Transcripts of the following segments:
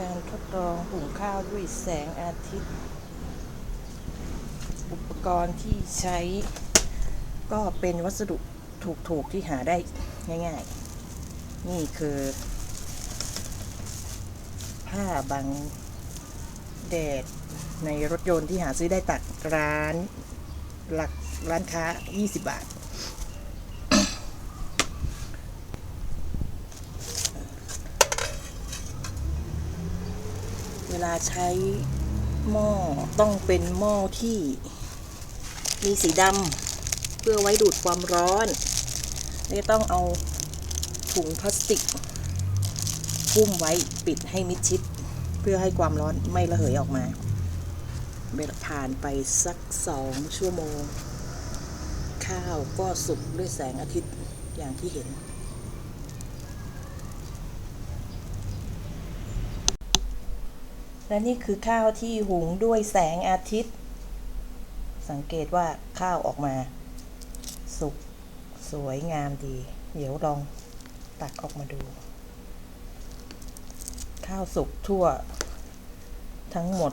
การทดลองหุงข้าวด้วยแสงอาทิตย์ อุปกรณ์ที่ใช้ก็เป็นวัสดุถูกๆที่หาได้ง่ายๆ นี่คือ ผ้าบังแดดในรถยนต์ที่หาซื้อได้ตักร้านหลักร้านค้า 20 บาท วลาใช้หม้อต้องเป็นหม้อที่มีสีดำเพื่อไว้ดูดความร้อนและต้องเอาถุงพลาสติกหุ้มไว้ปิดให้มิดชิด เพื่อให้ความร้อนไม่ระเหยออกมาเวลาผ่านไปสักสองชั่วโมง ข้าวก็สุกด้วยแสงอาทิตย์อย่างที่เห็น และนี่คือข้าวที่หุงด้วยแสงอาทิตย์ สังเกตว่าข้าวออกมา สุกสวยงามดี เดี๋ยวลองตักออกมาดู ข้าวสุกทั่ว ทั้งหมด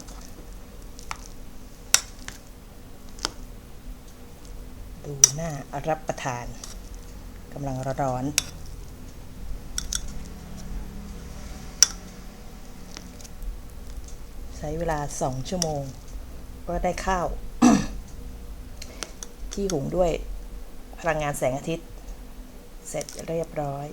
ดูหน้ารับประทานกำลังร้อนๆใช้เวลาสองชั่วโมง ก็ได้ข้าว ที่หุงด้วยพลังงานแสงอาทิตย์ เสร็จเรียบร้อย